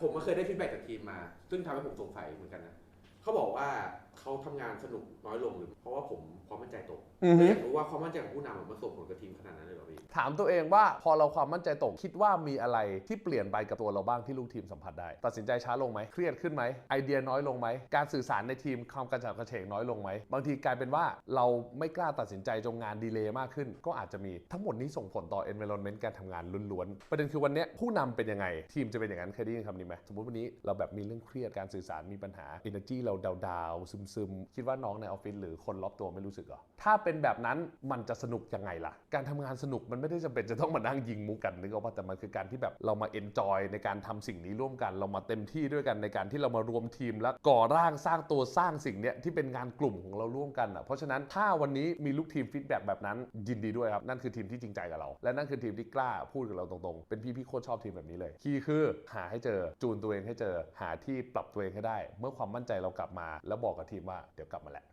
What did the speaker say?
ผมก็เคยได้ฟีดแบ็กจากทีมมา ซึ่งทำให้ผมสงสัยเหมือนกันนะเขาบอกว่า เขาทำงานสนุกน้อยลงหรือเพราะว่าผมความมั่นใจตกอือฮึอยากรู้ว่าความมั่นใจของผู้นำมันส่งผลกับทีมขนาดนั้นเลยเหรอพี่ถามตัวเองว่าพอเราความมั่นใจตกคิดว่ามีอะไรที่เปลี่ยนไปกับตัวเราบ้างที่ลูกทีมสัมผัสได้ ตัดสินใจช้าลงไหมเครียดขึ้นไหมไอเดียน้อยลงไหมการสื่อสารในทีมความกระฉับกระเฉงน้อยลงไหมบางทีกลายเป็นว่าเราไม่กล้าตัดสินใจจงงานดีเลย์มากขึ้น ก็อาจจะมีทั้งหมดนี้ส่งผลต่อ environment การทำงานล้วนๆประเด็นคือวันเนี้ยผู้นำเป็นยังไง ทีมจะเป็นอย่างนั้นเคยได้ยินคำนี้ไหมสมมติวันนี้เราแบบมีเรื่องเครียดการสื่อสารมีปัญหา energy เราดาวๆซึมๆคิดว่าน้องในออฟฟิศหรือคนรอบตัวไม่รู้สึกเหรอ ถ้าเป็นแบบนั้นมันจะสนุกยังไงล่ะ การทำงานสนุกมันไม่ได้จำเป็นจะต้องมานั่งยิงมุกกันนึกออกป่ะแต่มันคือการที่แบบเรามา enjoy ในการทำสิ่งนี้ร่วมกัน เรามาเต็มที่ด้วยกันในการที่เรามารวมทีมและก่อร่างสร้างตัวสร้างสิ่งเนี้ยที่เป็นงานกลุ่มของเราร่วมกันอะ เพราะฉะนั้นถ้าวันนี้มีลูกทีมฟีดแบ็กแบบนั้นยินดีด้วยครับนั่นคือทีมที่จริงใจกับเรา และนั่นคือทีมที่กล้าพูดกับเราตรงๆ เป็นพี่พี่โคตรชอบทีมแบบนี้เลยคีย์คือหาให้เจอจูนตัวเองให้เจอหาที่ปรับตัวเองให้ได้ เมื่อความมั่นใจเรากลับมา แล้วบอกกับทีมว่าเดี๋ยวกลับมาแหละ